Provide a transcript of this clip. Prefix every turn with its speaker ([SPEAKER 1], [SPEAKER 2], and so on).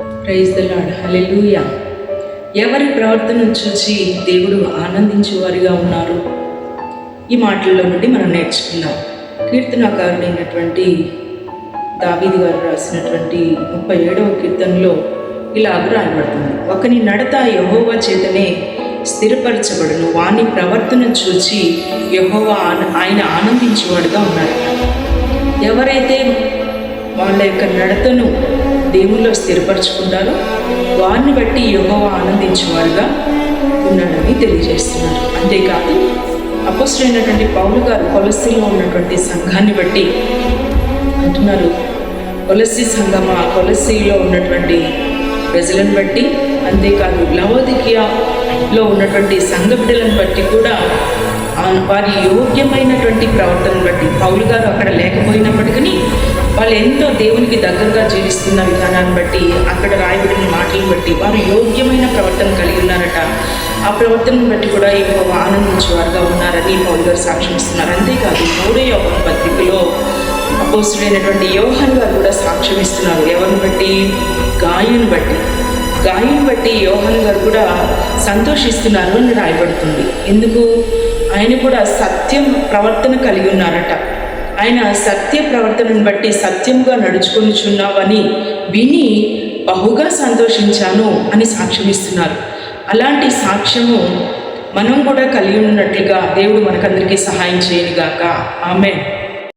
[SPEAKER 1] Praise the lord ఎవరి ప్రవర్తనను చూసి దేవుడు ఆనందించేవారిగా ఉన్నారు? ఈ మాటల్లో నుండి మనం నేర్చుకుందాం. కీర్తనకారుడైనటువంటి దావీది గారు రాసినటువంటి ముప్పై ఏడవ కీర్తనలో ఇలా రాయబడుతుంది ఒకని నడత యహోవా చేతనే స్థిరపరచబడును. వాని ప్రవర్తన చూచి యహోవా ఆయన ఆనందించేవాడుగా ఉన్నాడు ఎవరైతే వాళ్ళ యొక్క నడతను దేవుల్లో స్థిరపరచుకుంటారో వారిని బట్టి యెహోవా ఆనందించేవారుగా ఉన్నాడని తెలియజేస్తున్నారు. అంతేకాదు అపోస్తులైనటువంటి పౌలు గారు కొలస్సిలో ఉన్నటువంటి సంఘాన్ని బట్టి అంటున్నారు సంఘం ఆ కొలస్సిలో ఉన్నటువంటి ప్రజలను బట్టి అంతేకాదు లవోదికియాలో ఉన్నటువంటి సంఘ బిడ్డలను బట్టి కూడా వారి యోగ్యమైనటువంటి ప్రవర్తనను బట్టి పౌలు గారు అక్కడ లేకపోయినప్పటికీ ఎంతో దేవునికి దగ్గరగా జీవిస్తున్న విధానాన్ని బట్టి అక్కడ రాయబడిన మాటలను బట్టి వారు యోగ్యమైన ప్రవర్తన కలిగి ఉన్నారట. ఆ ప్రవర్తనను బట్టి కూడా ఎక్కువ ఆనందించేవారుగా ఉన్నారని పౌరు గారు సాక్ష్యం ఇస్తున్నారు అంతేకాదు మూడే యొక్క పత్రికలో అపోసుడైనటువంటి యోహన్ గారు కూడా సాక్ష్యం ఇస్తున్నారు ఎవరిని బట్టి? గాయను బట్టి. గాయం బట్టి యోహన్ గారు కూడా సంతోషిస్తున్నారు అని రాయబడుతుంది. ఎందుకు? ఆయన కూడా సత్యం ప్రవర్తన కలిగి ఉన్నారట. ఆయన సత్య ప్రవర్తనను బట్టి సత్యంగా నడుచుకొనిచున్నావని విని బహుగా సంతోషించాను అని సాక్ష్యమిస్తున్నారు అలాంటి సాక్ష్యము మనం కూడా కలిగి ఉన్నట్లుగా దేవుడు మనకందరికీ సహాయం చేయనుగాక. ఆమె